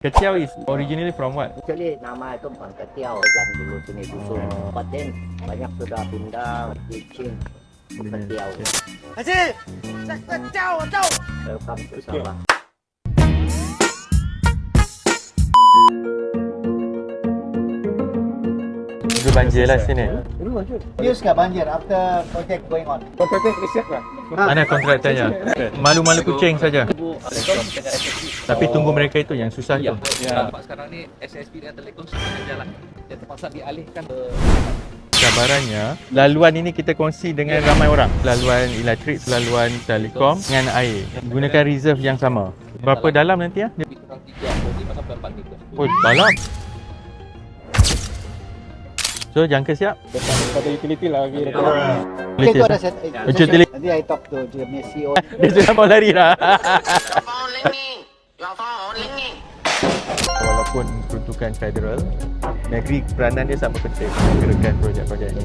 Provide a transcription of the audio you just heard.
Ketiau is originally from what? Actually nama itu bukan ketiau dan dulu sini dusun. Oh. But then banyak sudah pindah teaching ketiau. Haji, kacau, kacau. Welcome to Sabah. Itu banjir lah sini. Use nggak banjir after project going on? Mana kontraktornya? Malu-malu kucing saja. Tapi tunggu mereka itu yang susah tu. Ya. Sekarang ni SSP dan Telekom sudah jalan. Dia terpaksa dialihkan ke Cabarannya, laluan ini kita kongsi dengan ramai orang. Laluan elektrik, laluan telekom dengan air. Gunakan reserve yang sama. Berapa dalam nanti ya? lebih kurang So, jangka siap? Okay, Boleh itu siap. ada set. eh, Ucut session. tilik. Nanti I talk to dia punya CEO. Dia sudah mau lari dah. Walaupun peruntukan federal, negeri peranan dia sama penting menggerakkan projek-projek ini.